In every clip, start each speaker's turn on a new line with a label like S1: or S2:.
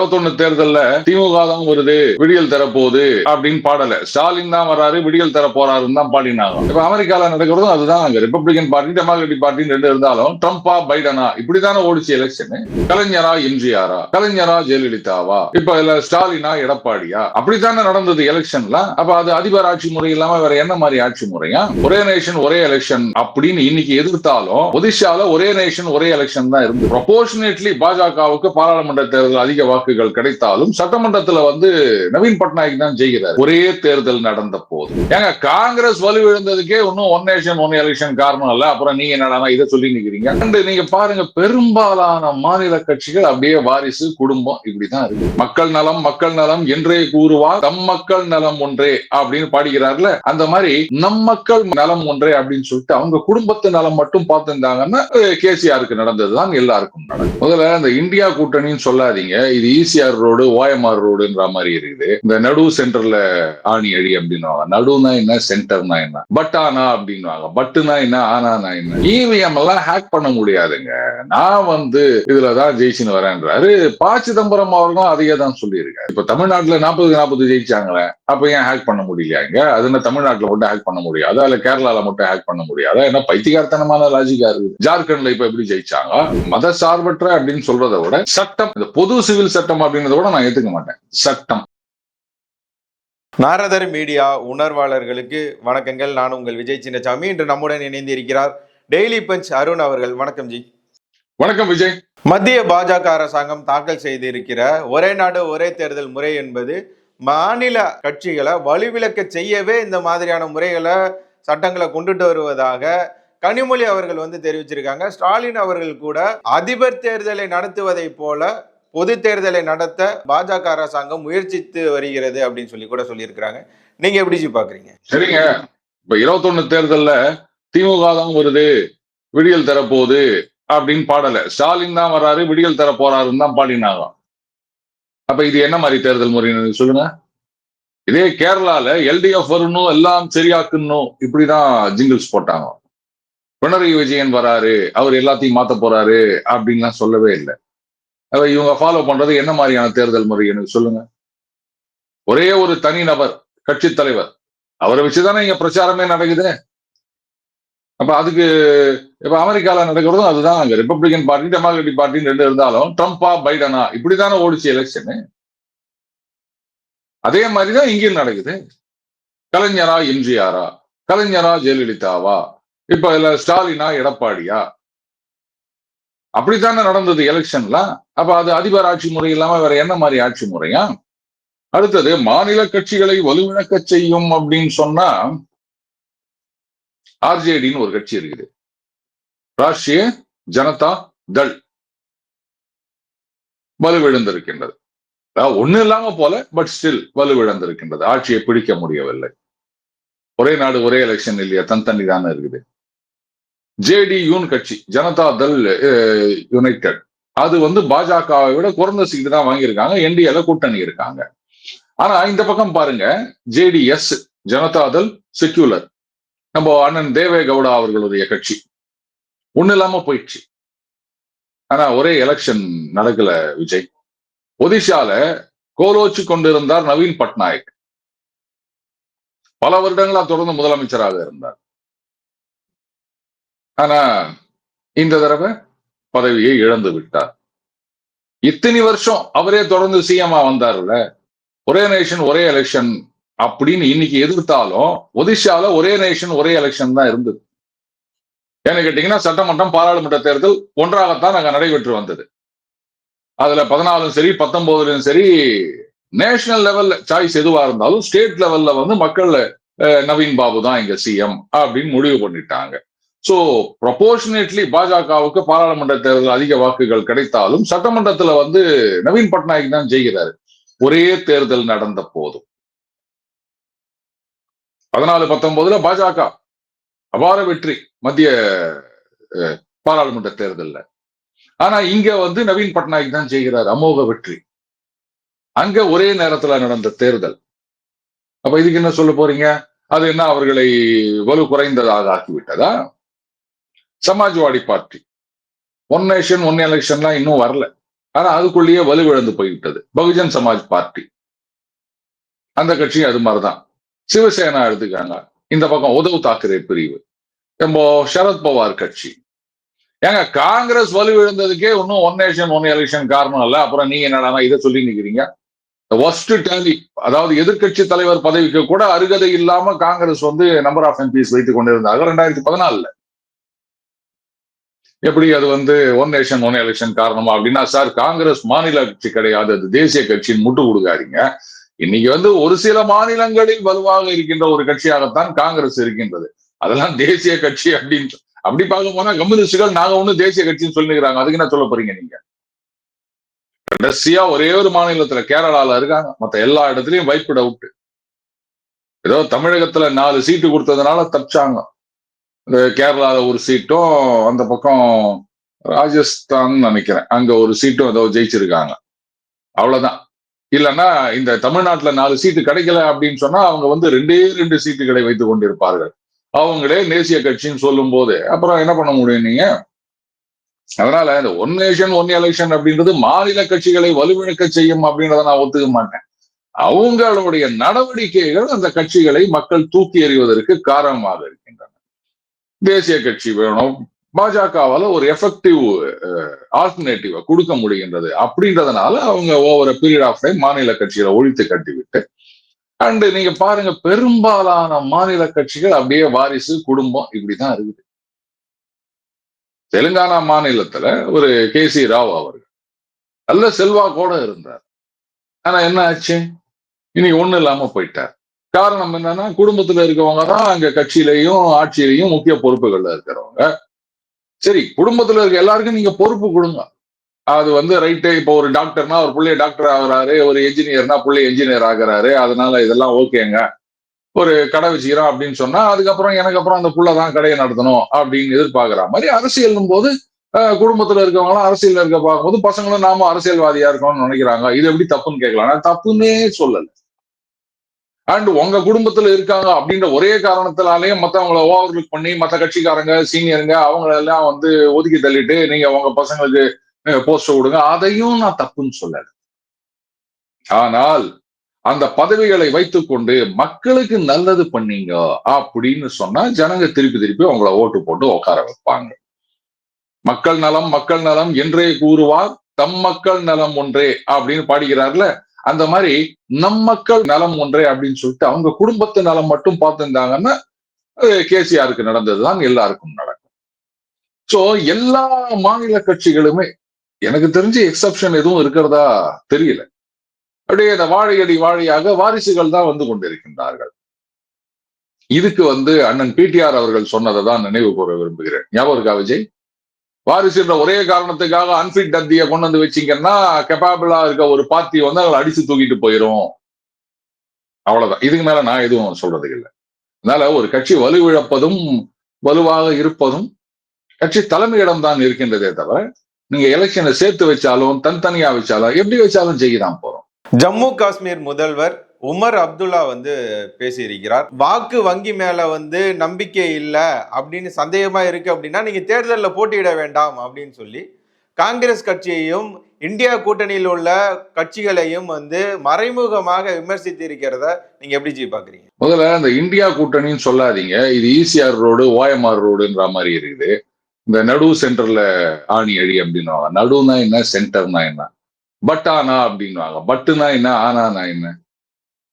S1: இருபத்தொன்னு தேர்தல்ல திமுக தான் வருது விடியல் தர போகுது அப்படின்னு பாடல. ஸ்டாலின் தான் வராரு விடியல் தர போறாருன்னு தான் பாடினாங்க இப்ப அமெரிக்கால நடக்கிறதும் அதுதான் அங்க. ரிப்பப்ளிகன் பார்ட்டி டெமோக்ராட்டிக் பார்ட்டி ரெண்டு இருந்தாலும் ட்ரம்பா பைடனா இப்படிதானே ஓடிச்சு எலெக்ஷன் கலைஞரா எம்ஜிஆரா? கலைஞரா ஜெயலலிதாவா? இப்ப இல்ல ஸ்டாலினா எடப்பாடியா? அப்படித்தானே நடந்தது எலெக்ஷன்ல அப்ப அது அதிபர் ஆட்சி முறை இல்லாம வேற என்ன மாதிரி ஆட்சி முறையா? ஒரே நேஷன் ஒரே எலெக்ஷன் அப்படின்னு இன்னைக்கு எதிர்த்தாலும் ஒடிஷால ஒரே நேஷன் ஒரே எலெக்ஷன் தான் இருந்து. ப்ரொபோர்ஷனேட்லி பாஜகவுக்கு பாராளுமன்ற தேர்தல் அதிக வாக்குகள் கிடைத்தாலும் சட்டமன்றத்துல வந்து நவீன் பட்நாயக் தான் செய்கிறார் ஒரே தேர்தல் நடந்த போது. ஏங்க காங்கிரஸ் வலுவிழந்ததுக்கே இன்னும் ஒன் நேஷன் ஒன் எலெக்ஷன் காரணம் இல்ல. அப்புறம் நீங்க என்னடா இதை சொல்லி நிக்கிறீங்க. நீங்க பாருங்க பெரும்பாலான மாநில கட்சிகள் அப்படியே வாரிசு குடும்பம் இப்படிதான் இருக்கு. மக்கள் நலம் மக்கள் நலம் என்றே கூறுவார். தம் மக்கள் நலம் ஒன்றே அப்படின்னு பாடுகிறார்ல அந்த மாதிரி நம் மக்கள் நலம் ஒன்றே அப்படின்னு சொல்லிட்டு அவங்க குடும்பத்து நலம் மட்டும் பார்த்திருந்தாங்கன்னா கேசிஆருக்கு நடந்ததுதான் எல்லாருக்கும் நடக்கும். முதல்ல இந்த இந்தியா கூட்டணின்னு சொல்லாதீங்க. இது ஈசிஆர் ரோடு ஓஎம்ஆர் ரோடுன்ற மாதிரி இருக்குது. இந்த நடு சென்டர்ல ஆணி அழி அப்படின்னுவாங்க. நடுனா என்ன சென்டர்னா என்ன? பட் ஆனா அப்படின்னுவாங்க. பட்டுனா என்ன ஆனானா என்ன? இவிஎம் எல்லாம் ஹேக் பண்ண முடியாதுங்க. நான் வந்து இதுலதான் ஜெயிச்சுன்னு வரேன்றாரு. பா சிதம்பரம் அவர்களும் அதையே தான் சொல்லியிருக்காரு. இப்ப தமிழ்நாட்டுல நாற்பது நாற்பது ஜெயிச்சாங்களே அப்ப ஏன் ஹேக் பண்ண முடியலையாங்க? அது என்ன தமிழ்நாட்டுல மட்டும் ஹேக் பண்ண முடியாதா? இல்ல கேரளால மட்டும் ஹேக் பண்ண முடியாதா? என்ன பைத்தியகார்த்தனமான லாஜிக்கா இருக்கு ஜார்க்கண்ட்ல இப்ப எப்படி ஜெயிச்சாங்க? மத சார்பற்ற அப்படின்னு சொல்றதை விட சட்டம் இந்த பொது சிவில் சட்டம் அப்படின்றத விட நான் ஏத்துக்க மாட்டேன். சட்டம்.
S2: நாரதர் மீடியா உணர்வாளர்களுக்கு வணக்கங்கள். நான் உங்கள் விஜய் சின்னசாமி. இன்று நம்முடன் இணைந்து இருக்கிறார் டெய்லி பஞ்ச் அருண் அவர்கள். வணக்கம் ஜி.
S1: வணக்கம் விஜய்.
S2: மத்திய பாஜக அரசாங்கம் தாக்கல் செய்திருக்கிற ஒரே நாடு ஒரே தேர்தல் முறை என்பது மாநில கட்சிகளை வலுவிலக்க செய்யவே இந்த மாதிரியான முறைகளை சட்டங்களை கொண்டுட்டு வருவதாக கனிமொழி அவர்கள் வந்து தெரிவிச்சிருக்காங்க. ஸ்டாலின் அவர்கள் கூட அதிபர் தேர்தலை நடத்துவதை போல பொது தேர்தலை நடத்த பாஜக அரசாங்கம் முயற்சித்து வருகிறது அப்படின்னு சொல்லி கூட சொல்லியிருக்கிறாங்க. நீங்க எப்படி பாக்குறீங்க?
S1: சரிங்க. இப்ப இருபத்தொன்னு தேர்தல்ல திமுக தான் வருது விடியல் தரப்போகுது அப்படின்னு பாடல. ஸ்டாலின் தான் வராரு விடியல் தர போறாருன்னு தான் பாடினாங்க அப்ப இது என்ன மாதிரி தேர்தல் முறை சொல்லுங்க. இதே கேரளால எல்டிஎஃப் வரணும் எல்லாம் சரியாக்கணும் இப்படிதான் ஜிங்கிள்ஸ் போட்டாங்க. பினராயி விஜயன் வராரு அவர் எல்லாத்தையும் மாத்த போறாரு அப்படின்லாம் சொல்லவே இல்லை. இவங்க ஃபாலோ பண்றது என்ன மாதிரியான தேர்தல் முறை எனக்கு சொல்லுங்க. ஒரே ஒரு தனி நபர் கட்சி தலைவர் அவரை வச்சுதானே இங்க பிரச்சாரமே நடக்குது. அப்ப அதுக்கு இப்ப அமெரிக்கால நடக்கிறதும் அதுதான் அங்க. ரிப்பப்ளிகன் பார்ட்டி டெமோக்ராட்டிக் பார்ட்டி ரெண்டு இருந்தாலும் ட்ரம்ப்பா பைடனா இப்படிதானே ஓடிச்சு எலெக்ஷனு அதே மாதிரிதான் இங்கேயும் நடக்குது. கலைஞரா எம்ஜிஆரா கலைஞரா ஜெயலலிதாவா இப்ப இல்ல ஸ்டாலினா எடப்பாடியா அப்படித்தானே நடந்தது எலெக்ஷன்ல? அப்ப அது அதிபர் ஆட்சி முறை இல்லாம வேற என்ன மாதிரி ஆட்சி முறையா? அடுத்தது மாநில கட்சிகளை வலுவிழக்க செய்யும் அப்படின்னு சொன்னா ஆர்ஜேடின்னு ஒரு கட்சி இருக்குது. ராஷ்டிரிய ஜனதா தள் வலுவிழந்திருக்கின்றது. ஒண்ணு இல்லாம போல பட் ஸ்டில் வலுவிழந்திருக்கின்றது. ஆட்சியை பிடிக்க முடியவில்லை. ஒரே நாடு ஒரே எலெக்ஷன் இல்லையா தன் தண்ணி தானே இருக்குது. ஜேடியூன் கட்சி ஜனதா தள் யுனைடெட். அது வந்து பாஜகவை விட குறைந்த சீட்டு தான் வாங்கியிருக்காங்க. என்டிஏல கூட்டணி இருக்காங்க. ஆனா இந்த பக்கம் பாருங்க. ஜேடிஎஸ் ஜனதாதள் செக்யூலர் நம்ம அண்ணன் தேவே கவுடா அவர்களுடைய கட்சி. ஒண்ணு இல்லாம போயிடுச்சு. ஆனா ஒரே எலெக்ஷன் நடக்கல விஜய். ஒடிஷால கோலோச்சு கொண்டிருந்தார் நவீன் பட்நாயக். பல வருடங்களா தொடர்ந்து முதலமைச்சராக இருந்தார். ஆனா இந்த தடவை பதவியை இழந்து விட்டார். இத்தனை வருஷம் அவரே தொடர்ந்து சிஎம்ஆ வந்தார்ல. ஒரே நேஷன் ஒரே எலெக்ஷன் அப்படின்னு இன்னைக்கு எதிர்த்தாலும் ஒடிஷால ஒரே நேஷன் ஒரே எலெக்ஷன் தான் இருந்தது. ஏன்னு கேட்டீங்கன்னா சட்டமன்றம் பாராளுமன்ற தேர்தல் ஒன்றாகத்தான் நாங்க நடைபெற்று வந்தது. அதுல பதினாலும் சரி பத்தொன்பதுலயும் சரி நேஷனல் லெவல்ல சாய்ஸ் எதுவா இருந்தாலும் ஸ்டேட் லெவல்ல வந்து மக்கள் நவீன் பாபு தான் இங்க சிஎம் அப்படின்னு முடிவு பண்ணிட்டாங்க. சோ ப்ரொபோர்ஷனேட்லி பாஜகவுக்கு பாராளுமன்ற தேர்தல் அதிக வாக்குகள் கிடைத்தாலும் சட்டமன்றத்துல வந்து நவீன் பட்நாயக் தான் ஜெயிக்கிறாரு. ஒரே தேர்தல் நடந்த போதும். பதினாலு பத்தொன்பதுல பாஜக அபார வெற்றி மத்திய பாராளுமன்ற தேர்தல்ல. ஆனா இங்க வந்து நவீன் பட்நாயக் தான் செய்கிறார் அமோக வெற்றி. அங்க ஒரே நேரத்துல நடந்த தேர்தல். அப்ப இதுக்கு என்ன சொல்ல போறீங்க? அது என்ன அவர்களை வலு குறைந்ததாக ஆக்கிவிட்டதா? Samajwadi party. One nation one எலெக்ஷன்லாம் இன்னும் வரல. ஆனா அதுக்குள்ளேயே வலுவிழந்து போய்விட்டது. பகுஜன் சமாஜ் பார்ட்டி. அந்த கட்சியும் அது மாதிரிதான். சிவசேனா எடுத்துக்காங்க. இந்த பக்கம் உதவு தாக்கரே பிரிவு. இப்போ சரத்பவார் கட்சி. ஏங்க காங்கிரஸ் வலுவிழந்ததுக்கே இன்னும் ஒன் நேஷன் ஒன் எலெக்ஷன் காரணம் இல்ல. அப்புறம் நீங்க என்னடா இதை சொல்லி நிக்கிறீங்க. ஒஸ்ட் டேலி அதாவது எதிர்க்கட்சி தலைவர் பதவிக்கு கூட அருகதை இல்லாம காங்கிரஸ் வந்து நம்பர் ஆஃப் எம்பிஸ் வைத்துக் கொண்டிருந்தாங்க ரெண்டாயிரத்தி பதினாலுல. எப்படி அது வந்து ஒன் நேஷன் ஒன் எலெக்ஷன் காரணமா அப்படின்னா சார் காங்கிரஸ் மாநில கட்சி கிடையாது. அது தேசிய கட்சின்னு முட்டு கொடுக்காதீங்க. இன்னைக்கு வந்து ஒரு சில மாநிலங்களில் வலுவாக இருக்கின்ற ஒரு கட்சியாகத்தான் காங்கிரஸ் இருக்கின்றது. அதெல்லாம் தேசிய கட்சி அப்படின்னு அப்படி பார்க்க போனா கம்யூனிஸ்டுகள் நாங்க ஒண்ணு தேசிய கட்சின்னு சொல்லிக்கிறாங்க அதுக்கு என்ன சொல்ல போறீங்க நீங்க? கடைசியா ஒரே ஒரு மாநிலத்துல கேரளால இருக்காங்க. மத்த எல்லா இடத்துலயும் வைப்பு டவுட் ஏதோ தமிழகத்துல நாலு சீட்டு கொடுத்ததுனால தப்பிச்சாங்க. இந்த கேரளால ஒரு சீட்டும் அந்த பக்கம் ராஜஸ்தான் நினைக்கிறேன். அங்க ஒரு சீட்டும் ஏதோ ஜெயிச்சிருக்காங்க. அவ்வளவுதான். இல்லைன்னா இந்த தமிழ்நாட்டுல நாலு சீட்டு கிடைக்கல அப்படின்னு சொன்னா அவங்க வந்து ரெண்டே ரெண்டு சீட்டுகளை வைத்துக் கொண்டிருப்பார்கள். அவங்களே தேசிய கட்சின்னு சொல்லும் போது அப்புறம் என்ன பண்ண முடியும் நீங்க? அதனால இந்த ஒன் நேஷன் ஒன் எலெக்ஷன் அப்படின்றது மாநில கட்சிகளை வலுவிழக்க செய்யும் அப்படின்றத நான் ஒத்துக்க மாட்டேன். அவங்களுடைய நடவடிக்கைகள் அந்த கட்சிகளை மக்கள் தூக்கி எறிவதற்கு காரணமாக இருக்கின்றன தேசிய கட்சி வேணும். பாஜகவால ஒரு எஃபெக்டிவ் ஆல்டர்னேட்டிவ கொடுக்க முடிகின்றது அப்படின்றதுனால அவங்க ஓவர பீரியட் ஆஃப் டைம் மாநில கட்சிகளை ஒழித்து கட்டிவிட்டு அண்ட் நீங்க பாருங்க பெரும்பாலான மாநில கட்சிகள் அப்படியே வாரிசு குடும்பம் இப்படிதான் இருக்குது. தெலுங்கானா மாநிலத்துல ஒரு கே சி ராவ் அவர்கள் நல்ல செல்வாக்கோட இருந்தார். ஆனா என்ன ஆச்சு? இனி ஒண்ணு இல்லாம போயிட்டார். காரணம் என்னன்னா குடும்பத்துல இருக்கவங்க தான் அங்க கட்சியிலையும் ஆட்சியிலையும் முக்கிய பொறுப்புகள்ல இருக்கிறவங்க. சரி குடும்பத்துல இருக்க எல்லாருக்கும் நீங்க பொறுப்பு கொடுங்க. அது வந்து ரைட்டு இப்போ ஒரு டாக்டர்னா ஒரு பிள்ளைய டாக்டர் ஆகுறாரு ஒரு என்ஜினியர்னா பிள்ளை என்ஜினியர் ஆகுறாரு அதனால இதெல்லாம் ஓகேங்க. ஒரு கடை வச்சுக்கிறோம் அப்படின்னு சொன்னா அதுக்கப்புறம் எனக்கு அப்புறம் அந்த புள்ள தான் கடையை நடத்தணும் அப்படின்னு எதிர்பார்க்குற மாதிரி அரசியலும் போது குடும்பத்துல இருக்கவங்களாம் அரசியல் இருக்க பார்க்கும்போது பசங்களும் நாம அரசியல்வாதியா இருக்கணும்னு நினைக்கிறாங்க. இது எப்படி தப்புன்னு கேட்கலாம். நான் தப்புன்னே சொல்லலை. அண்ட் உங்க குடும்பத்துல இருக்காங்க அப்படின்ற ஒரே காரணத்தினாலேயே மத்தவங்களை ஓவர் லுக் பண்ணி மத்த கட்சிக்காரங்க சீனியருங்க அவங்கள எல்லாம் வந்து ஒதுக்கி தள்ளிட்டு நீங்க உங்க பசங்களுக்கு போஸ்டர் கொடுங்க. அதையும் நான் தப்புன்னு சொல்லல. ஆனால் அந்த பதவிகளை வைத்துக்கொண்டு மக்களுக்கு நல்லது பண்ணீங்க அப்படின்னு சொன்னா ஜனங்க திருப்பி திருப்பி அவங்கள ஓட்டு போட்டு உட்கார வைப்பாங்க. மக்கள் நலம் மக்கள் நலம் என்றே கூறுவார். தம் மக்கள் நலம் ஒன்றே அப்படின்னு பாடுகிறார்ல அந்த மாதிரி நம் மக்கள் நலம் ஒன்றே அப்படின்னு சொல்லிட்டு அவங்க குடும்பத்து நலம் மட்டும் பார்த்துருந்தாங்கன்னா கேசிஆருக்கு நடந்ததுதான் எல்லாருக்கும் நடக்கும். சோ எல்லா மாநில கட்சிகளுமே எனக்கு தெரிஞ்சு எக்ஸப்ஷன் எதுவும் இருக்கிறதா தெரியல. அப்படியே இந்த வாழையடி வாழையாக வாரிசுகள் தான் வந்து கொண்டிருக்கின்றார்கள். இதுக்கு வந்து அண்ணன் பிடிஆர் அவர்கள் சொன்னதை தான் நினைவு கூற விரும்புகிறேன். ஞாபகம் இருக்கா விஜய்? வாரிசுன்ற ஒரே காரணத்துக்காக அன்பிட் தத்திய கொண்டு வந்து வச்சீங்கன்னா கெப்பாபிளா இருக்க ஒரு பார்ட்டி வந்து அவங்களை அடிச்சு தூக்கிட்டு போயிரும். அவ்வளவுதான். இதுக்கு மேல நான் எதுவும் சொல்றது இல்லை. அதனால ஒரு கட்சி வலுவிழப்பதும் வலுவாக இருப்பதும் கட்சி தலைமையிடம் தான் இருக்கின்றதே தவிர நீங்க எலெக்ஷனை சேர்த்து வச்சாலும் தனித்தனியா வச்சாலும் எப்படி வச்சாலும் செய்யதான் போறோம்.
S2: ஜம்மு காஷ்மீர் முதல்வர் உமர் அப்துல்லா வந்து பேசியிருக்கிறார். வாக்கு வங்கி மேல வந்து நம்பிக்கை இல்லை அப்படின்னு சந்தேகமா இருக்கு அப்படின்னா நீங்க தேர்தலில் போட்டியிட வேண்டாம் அப்படின்னு சொல்லி காங்கிரஸ் கட்சியையும் இந்தியா கூட்டணியில் உள்ள கட்சிகளையும் வந்து மறைமுகமாக விமர்சித்து இருக்கிறத நீங்க எப்படி ஜி பாக்குறீங்க?
S1: முதல்ல இந்த இந்தியா கூட்டணின்னு சொல்லாதீங்க. இது ஈசிஆர் ரோடு ஓஎம்ஆர் ரோடுன்ற மாதிரி இருக்குது. இந்த நடு சென்டர்ல ஆணி அழி அப்படின்னுவாங்க. நடுனா என்ன சென்டர்னா என்ன? பட் ஆனா அப்படின்வாங்க பட்டுனா என்ன ஆனானா என்ன?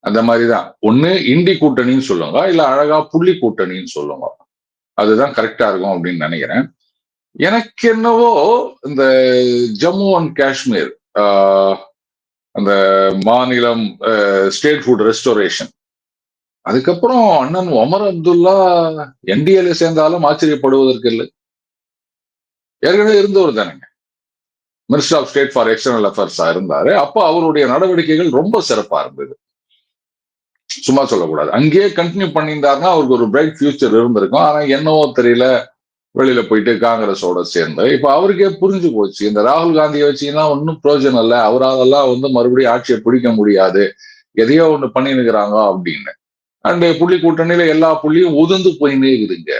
S1: அந்த மாதிரிதான். ஒண்ணு இண்டி கூட்டணின்னு சொல்லுங்க இல்ல அழகா புள்ளி கூட்டணின்னு சொல்லுங்க அதுதான் கரெக்டா இருக்கும் அப்படின்னு நினைக்கிறேன். எனக்கு என்னவோ இந்த ஜம்மு அண்ட் காஷ்மீர் அந்த மாநிலம் ஸ்டேட் ஃபுட் ரெஸ்டோரேஷன். அதுக்கப்புறம் அண்ணன் ஒமர் அப்துல்லா என்டிஏல சேர்ந்தாலும் ஆச்சரியப்படுவதற்கு இல்லை. ஏற்கனவே இருந்தவர் தானேங்க. Minister of state for external அஃபேர்ஸா இருந்தாரு. அப்போ அவருடைய நடவடிக்கைகள் ரொம்ப சிறப்பா இருந்தது. சும்மா சொல்லக்கூடாது. அங்கேயே கண்டினியூ பண்ணியிருந்தாருன்னா அவருக்கு ஒரு பிரைட் ஃபியூச்சர் இருந்திருக்கும். ஆனா என்னவோ தெரியல. வெளியில போயிட்டு காங்கிரஸோட சேர்ந்து. இப்ப அவருக்கே புரிஞ்சு போச்சு. இந்த ராகுல் காந்தியை வச்சீங்கன்னா ஒன்றும் பிரயோஜனம் இல்லை. அவராலெல்லாம் வந்து மறுபடியும் ஆட்சியை பிடிக்க முடியாது. எதையோ ஒண்ணு பண்ணினுக்கிறாங்க அப்படின்னு. அண்ட் புள்ளி கூட்டணியில எல்லா புள்ளியும் உதிர்ந்து போயின்னே இருக்குதுங்க.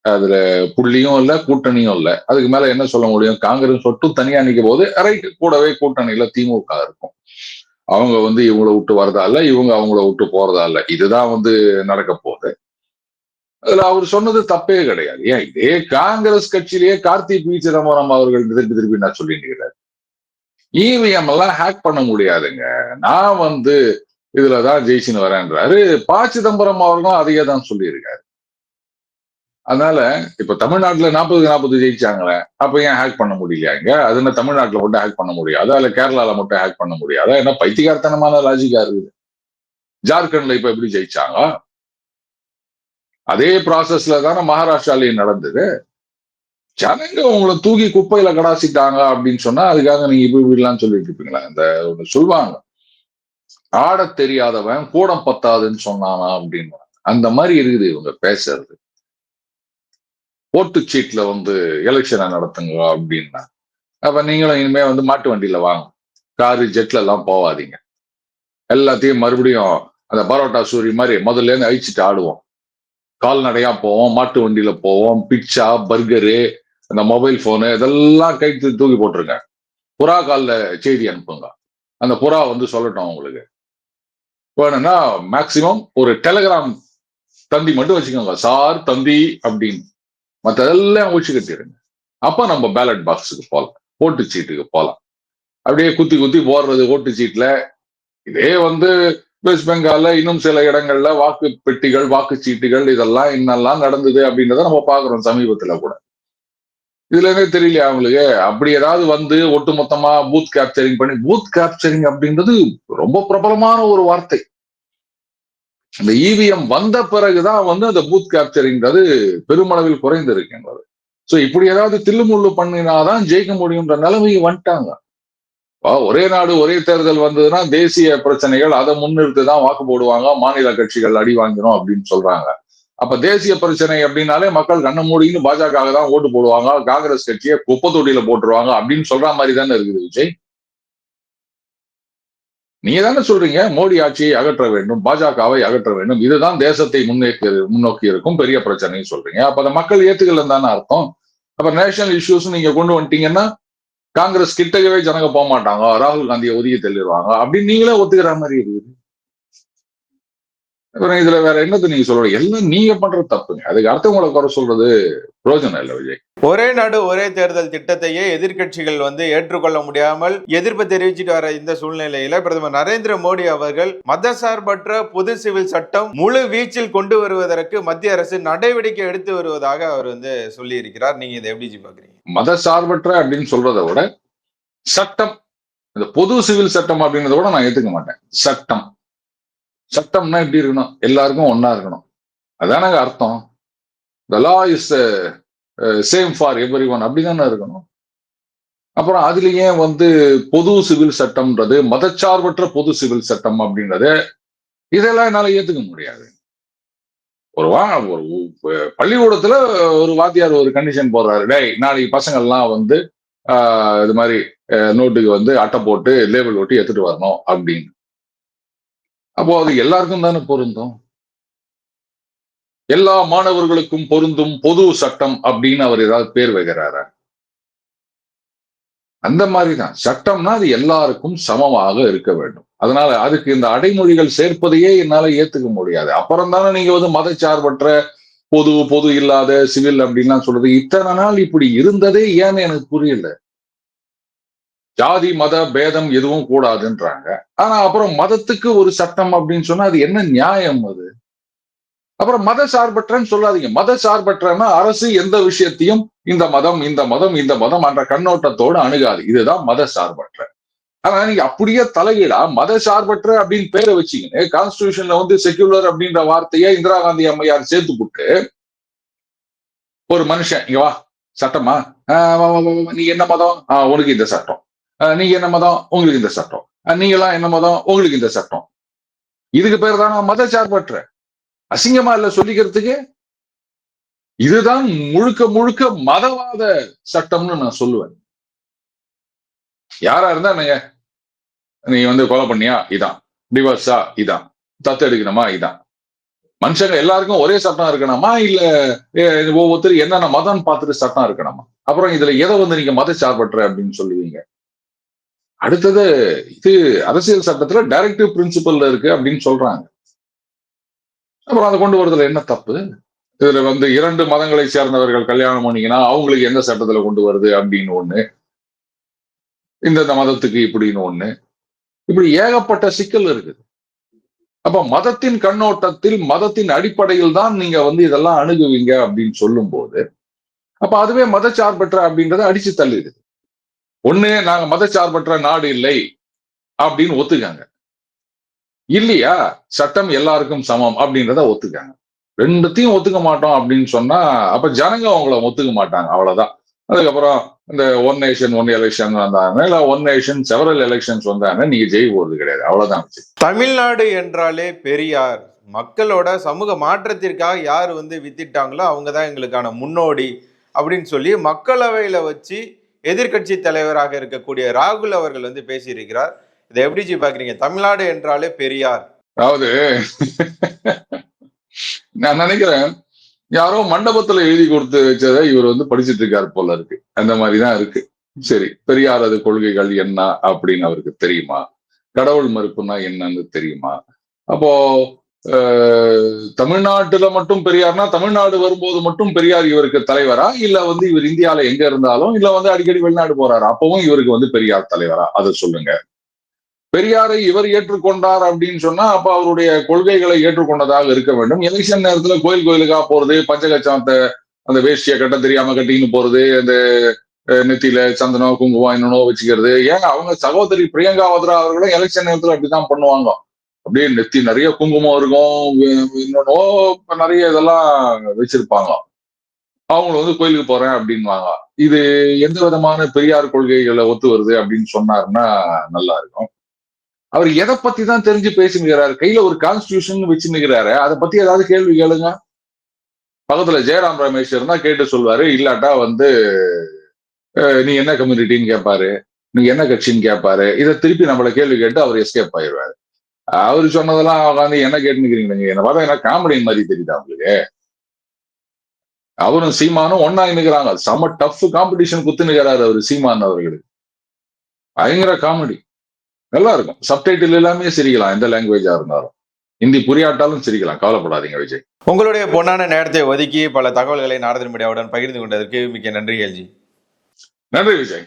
S1: அதுல புள்ளியும் இல்ல கூட்டணியும் இல்ல. அதுக்கு மேல என்ன சொல்ல முடியும்? காங்கிரஸ் சொட்டும் தனியா நிற்கும் போது ரைட்டு கூடவே கூட்டணியில திமுக இருக்கும். அவங்க வந்து இவங்கள விட்டு வரதா இல்ல இவங்க அவங்கள விட்டு போறதா இல்ல. இதுதான் வந்து நடக்க போகுது. அதுல அவர் சொன்னது தப்பே கிடையாது. ஏன்? இதே காங்கிரஸ் கட்சியிலேயே கார்த்திக் பி. சிதம்பரம் அவர்கள் திருப்பி திருப்பி நான் சொல்லிட்டு இவிஎம் எல்லாம் ஹேக் பண்ண முடியாதுங்க. நான் வந்து இதுலதான் ஜெயிச்சுன்னு வரேன்றாரு. ப. சிதம்பரம் அவர்களும் அதையே தான் சொல்லியிருக்காரு. அதனால இப்ப தமிழ்நாட்டுல நாற்பதுக்கு நாற்பது ஜெயிச்சாங்களே அப்ப ஏன் ஹேக் பண்ண முடியலையாங்க அது என்ன தமிழ்நாட்டுல மட்டும் ஹேக் பண்ண முடியாது. இல்ல கேரளால மட்டும் ஹேக் பண்ண முடியாது. என்ன பைத்தியகார்த்தனமான லாஜிக்கா இருக்குது. ஜார்க்கண்ட்ல இப்ப எப்படி ஜெயிச்சாங்க? அதே ப்ராசஸ்ல தானே மகாராஷ்டிராலையும் நடந்தது. ஜனங்க உங்களை தூக்கி குப்பையில கடாசிட்டாங்க அப்படின்னு சொன்னா அதுக்காக நீங்க இப்படி இப்படிலாம் சொல்லிட்டு இருப்பீங்களா? இந்த ஒண்ணு சொல்லுவாங்க. ஆடத் தெரியாதவன் கூடம் பத்தாதுன்னு சொன்னானா அப்படின்னு. அந்த மாதிரி இருக்குது இவங்க பேசுறது. ஓட்டு சீட்ல வந்து எலெக்ஷனை நடத்துங்க அப்படின்னா அப்ப நீங்களும் இனிமே வந்து மாட்டு வண்டியில வாங்க. காரு ஜெட்ல எல்லாம் போவாதீங்க. எல்லாத்தையும் மறுபடியும் அந்த பரோட்டா சூரி மாதிரி முதல்ல இருந்து அழிச்சிட்டு ஆடுவோம். கால்நடையா போவோம் மாட்டு வண்டியில போவோம் பிட்சா பர்கரு அந்த மொபைல் போனு இதெல்லாம் கை தூக்கி போட்டுருங்க. புறா காலில் செய்தி அனுப்புங்க. அந்த புறா வந்து சொல்லட்டும் உங்களுக்கு. வேணும்னா மேக்சிமம் ஒரு டெலிகிராம் தந்தி மட்டும் வச்சுக்கோங்க. சார் தந்தி அப்படின்னு. மற்றதெல்லாம் ஒழிச்சு கட்டிடுங்க. அப்போ நம்ம பேலட் பாக்ஸுக்கு போகலாம் ஓட்டு சீட்டுக்கு போகலாம் அப்படியே குத்தி குத்தி போடுறது ஓட்டு சீட்டில் இதே வந்து வெஸ்ட் பெங்கால்ல இன்னும் சில இடங்கள்ல வாக்கு பெட்டிகள் வாக்குச்சீட்டுகள் இதெல்லாம் என்னெல்லாம் நடந்தது அப்படின்றத நம்ம பாக்குறோம் சமீபத்துல கூட. இதுல இருந்தே தெரியலையா அவங்களுக்கு அப்படி ஏதாவது வந்து ஒட்டுமொத்தமா பூத் கேப்சரிங் பண்ணி பூத் கேப்சரிங் அப்படின்றது ரொம்ப பிரபலமான ஒரு வார்த்தை. இந்த இவிஎம் வந்த பிறகுதான் வந்து அந்த பூத் கேப்சரிங்கிறது பெருமளவில் குறைந்திருக்கின்றது. சோ இப்படி ஏதாவது தில்லுமுள்ளு பண்ணினாதான் ஜெயிக்க முடியுன்ற நிலைமைக்கு வந்துட்டாங்க. ஒரே நாடு ஒரே தேர்தல் வந்ததுன்னா தேசிய பிரச்சனைகள் அதை முன்னிறுத்து தான் வாக்கு போடுவாங்க மாநில கட்சிகள் அடி வாங்கிடும் அப்படின்னு சொல்றாங்க. அப்ப தேசிய பிரச்சனை அப்படின்னாலே மக்கள் கண்ண மூடின்னு பாஜக தான் ஓட்டு போடுவாங்க காங்கிரஸ் கட்சியை குப்பை தொட்டியில போட்டுருவாங்க அப்படின்னு சொல்ற மாதிரி தானே இருக்குது விஜய். நீங்க தானே சொல்றீங்க? மோடி ஆட்சியை அகற்ற வேண்டும் பாஜகவை அகற்ற வேண்டும். இதுதான் தேசத்தை முன்னேற்றி முன்னோக்கி இருக்கும் பெரிய பிரச்சனைன்னு சொல்றீங்க. அப்ப அந்த மக்கள் ஏத்துக்கல தானே அர்த்தம்? அப்ப நேஷனல் இஷ்யூஸ் நீங்க கொண்டு வந்துட்டீங்கன்னா காங்கிரஸ் கிட்டக்கவே ஜனங்க போக மாட்டாங்க. ராகுல் காந்தியை ஒதுக்கி தள்ளிடுவாங்க. அப்படின்னு நீங்களே ஒத்துக்கிற மாதிரி இருக்குது. அப்புறம் இதுல வேற என்னது நீங்க சொல்றீங்க எல்லாம் நீங்க பண்றது தப்புங்க. அதுக்கு அடுத்தவங்களை குறை சொல்றது பிரயோஜனம் இல்லை விஜய்.
S2: ஒரே நாடு ஒரே தேர்தல் திட்டத்தையே எதிர்க்கட்சிகள் வந்து ஏற்றுக்கொள்ள முடியாமல் எதிர்ப்பு தெரிவிச்சுட்டு வர இந்த சூழ்நிலையில பிரதமர் நரேந்திர மோடி அவர்கள் மதசார்பற்ற பொது சிவில் சட்டம் முழு வீச்சில் கொண்டு வருவதற்கு மத்திய அரசு நடவடிக்கை எடுத்து வருவதாக அவர் வந்து சொல்லி இருக்கிறார் நீங்க இதை எப்படி பாக்குறீங்க?
S1: மத சார்பற்ற அப்படின்னு சொல்றதை விட சட்டம் இந்த பொது சிவில் சட்டம் அப்படின்றத விட நான் ஏத்துக்க மாட்டேன். சட்டம். சட்டம்னா எப்படி இருக்கணும்? எல்லாருக்கும் ஒன்னா இருக்கணும். அதானங்க அர்த்தம்? The law is same for every one அப்படிதானே இருக்கணும்? அப்புறம் அதுலயே வந்து பொது சிவில் சட்டம்ன்றது மதச்சார்பற்ற பொது சிவில் சட்டம் அப்படின்றது இதெல்லாம் என்னால ஏத்துக்க முடியாது. ஒரு வா ஒரு பள்ளிக்கூடத்துல ஒரு வாத்தியார் ஒரு கண்டிஷன் போடுறாரு. டேய் நாளைக்கு பசங்கள்லாம் வந்து இது மாதிரி நோட்டுக்கு வந்து அட்டை போட்டு லேபிள் ஒட்டி எடுத்துட்டு வரணும் அப்படின்னு. அப்போ அது எல்லாருக்கும் தானே பொருந்தும்? எல்லா மாணவர்களுக்கும் பொருந்தும் பொது சட்டம் அப்படின்னு அவர் ஏதாவது பேர் வைக்கிறாரா? அந்த மாதிரிதான். சட்டம்னா அது எல்லாருக்கும் சமமாக இருக்க வேண்டும். அதனால அதுக்கு இந்த அடைமொழிகள் சேர்ப்பதையே என்னால ஏத்துக்க முடியாது. அப்புறம் தானே நீங்க வந்து மதச்சார்பற்ற பொது பொது இல்லாத சிவில் அப்படின்லாம் சொல்றது. இத்தனை நாள் இப்படி இருந்ததே ஏன்னு எனக்கு புரியல. ஜாதி மத பேதம் எதுவும் கூடாதுன்றாங்க. ஆனா அப்புறம் மதத்துக்கு ஒரு சட்டம் அப்படின்னு சொன்னா அது என்ன நியாயம் அது? அப்புறம் மத சார்பற்றன்னு சொல்லாதீங்க. மத சார்பற்றன்னா அரசு எந்த விஷயத்தையும் இந்த மதம் இந்த மதம் இந்த மதம் என்ற கண்ணோட்டத்தோடு அணுகாது. இதுதான் மத சார்பற்ற. ஆனா நீங்க அப்படியே தலையீடா. மத சார்பற்ற அப்படின்னு பேரை வச்சுக்கின்னு கான்ஸ்டியூஷன்ல வந்து செக்யூலர் அப்படின்ற வார்த்தையை இந்திரா காந்தி அம்மையார் சேர்த்து போட்டு ஒரு மனுஷன் இங்க வா சட்டமா? ஆஹ் நீ என்ன மதம்? ஆஹ் உனக்கு இந்த சட்டம். நீங்க என்ன மதம்? உங்களுக்கு இந்த சட்டம். ஆஹ் என்ன மதம்? உங்களுக்கு இந்த சட்டம். இதுக்கு பேர் தான் மத சார்பற்ற. அசிங்கமா இல்ல சொல்லிக்கிறதுக்கு? இதுதான் முழுக்க முழுக்க மதவாத சட்டம்னு நான் சொல்லுவேன். யாரா இருந்தா நீங்க நீ வந்து கொலை பண்ணியா? இதான். டிவோர்ஸா இதான். தத்து எடுக்கணுமா? இதான். மனுஷங்க எல்லாருக்கும் ஒரே சட்டம் இருக்கணுமா? இல்ல அஹ், ஒவ்வொருத்தர் என்னென்ன மதம் பார்த்துட்டு சட்டம் இருக்கணுமா? அப்புறம் இதுல எதை வந்து நீங்க மத சார்பற்ற அப்படின்னு சொல்லுவீங்க? அடுத்தது இது அரசியல் சட்டத்துல டைரக்டிவ் பிரின்சிபல்ல இருக்கு அப்படின்னு சொல்றாங்க. அப்புறம் அதை கொண்டு வரதுல என்ன தப்பு? இதுல வந்து இரண்டு மதங்களை சேர்ந்தவர்கள் கல்யாணம் பண்ணீங்கன்னா அவங்களுக்கு எந்த சட்டத்துல கொண்டு வருது அப்படின்னு ஒண்ணு. இந்தந்த மதத்துக்கு இப்படின்னு ஒண்ணு. இப்படி ஏகப்பட்ட சிக்கல் இருக்குது. அப்ப மதத்தின் கண்ணோட்டத்தில் மதத்தின் அடிப்படையில் தான் நீங்க வந்து இதெல்லாம் அணுகுவீங்க அப்படின்னு சொல்லும் போது அப்ப அதுவே மதச்சார்பற்ற அப்படின்றத அடிச்சு தள்ளிடுது. ஒண்ணு நாங்க மதச்சார்பற்ற நாடு இல்லை அப்படின்னு ஒத்துக்காங்க. இல்லையா? சட்டம் எல்லாருக்கும் சமம் அப்படின்றத ஒத்துக்காங்க. ரெண்டுத்தையும் ஒத்துக்க மாட்டோம் அப்படின்னு சொன்னா அப்ப ஜனங்க அவங்கள ஒத்துக்க மாட்டாங்க அவ்வளவுதான். அதுக்கப்புறம் இந்த ஒன் நேஷன் ஒன் எலெக்ஷன் வந்தாங்க இல்ல ஒன் நேஷன் செவரல் எலெக்ஷன்ஸ் வந்தாங்க நீங்க ஜெய் போறது கிடையாது. அவ்வளவுதான்
S2: தமிழ்நாடு என்றாலே பெரியார். மக்களோட சமூக மாற்றத்திற்காக யார் வந்து வித்திட்டாங்களோ அவங்க தான் எங்களுக்கான முன்னோடி அப்படின்னு சொல்லி மக்களவையில வச்சு எதிர்க்கட்சி தலைவராக இருக்கக்கூடிய ராகுல் அவர்கள் வந்து பேசியிருக்கிறார். இதை எப்படி ஜி பாக்குறீங்க? தமிழ்நாடு என்றாலே பெரியார்.
S1: அதாவது நான் நினைக்கிறேன் யாரோ மண்டபத்துல எழுதி கொடுத்து வச்சதை இவர் வந்து படிச்சிட்டு இருக்காரு போல இருக்கு. அந்த மாதிரிதான் இருக்கு. சரி பெரியாரது கொள்கைகள் என்ன அப்படின்னு அவருக்கு தெரியுமா? கடவுள் மறுப்புனா என்னன்னு தெரியுமா? அப்போ தமிழ்நாட்டுல மட்டும் பெரியார்னா தமிழ்நாடு வரும்போது மட்டும் பெரியார் இவருக்கு தலைவரா? இல்ல வந்து இவர் இந்தியால எங்க இருந்தாலும் இல்ல வந்து அடிக்கடி வெளிநாடு போறாரு? அப்பவும் இவருக்கு வந்து பெரியார் தலைவரா? அதை சொல்லுங்க. பெரியாரை இவர் ஏற்றுக்கொண்டார் அப்படின்னு சொன்னா அப்ப அவருடைய கொள்கைகளை ஏற்றுக்கொண்டதாக இருக்க வேண்டும். எலெக்ஷன் நேரத்துல கோயில் கோயிலுக்கா போறது பஞ்சகச்சாந்த அந்த வேஷ்டியை கட்ட தெரியாம கட்டின்னு போறது அந்த நெத்தியில சந்தனம் குங்குமம் என்னென்னோ வச்சுக்கிறது. ஏன் அவங்க சகோதரி பிரியங்கா வத்ரா அவர்களும் எலெக்ஷன் நேரத்துல அப்படிதான் பண்ணுவாங்க. அப்படியே நெத்தி நிறைய குங்குமம் இருக்கும். வி- இன்னொன்னோ நிறைய இதெல்லாம் வச்சிருப்பாங்க. அவங்க வந்து கோயிலுக்கு போறேன் அப்படின்வாங்க இது எந்த விதமான பெரியார் கொள்கைகளை ஒத்து வருது அப்படின்னு சொன்னாருன்னா நல்லா இருக்கும். அவர் எதை பத்தி தான் தெரிஞ்சு பேசினுக்கிறாரு கையில ஒரு கான்ஸ்டியூஷன் வச்சுன்னுக்கிறாரு அதை பத்தி ஏதாவது கேள்வி கேளுங்க. பக்கத்துல ஜெயராம் ரமேஷ் இருந்தா கேட்டு சொல்வாரு. இல்லாட்டா வந்து நீ என்ன கம்யூனிட்டின்னு கேட்பாரு நீ என்ன கட்சின்னு கேட்பாரு இதை திருப்பி நம்மள கேள்வி கேட்டு அவர் எஸ்கேப் ஆயிடுவாரு. அவர் சொன்னதெல்லாம் உட்காந்து என்ன கேட்டுக்கிறீங்க என்ன பார்த்தா என்ன காமெடி மாதிரி தெரியுதா உங்களுக்கு? அவரும் சீமானும் ஒன்னா நிக்கிறாங்க. செம டஃப் காம்படிஷன் குத்துனுக்கிறாரு அவர் சீமான் அவர்களுக்கு பயங்கர காமெடி நல்லா இருக்கும். சப்டைட்டில் எல்லாமே சிரிக்கலாம் எந்த லாங்குவேஜா இருந்தாலும். ஹிந்தி புரியாட்டாலும் சிரிக்கலாம். கவலைப்படாதீங்க விஜய்.
S2: உங்களுடைய பொன்னான நேரத்தை ஒதுக்கி பல தகவல்களை நாரதன் மீடியாவுடன் பகிர்ந்து கொண்டதற்கு மிக்க நன்றி எல்ஜி
S1: நன்றி விஜய்.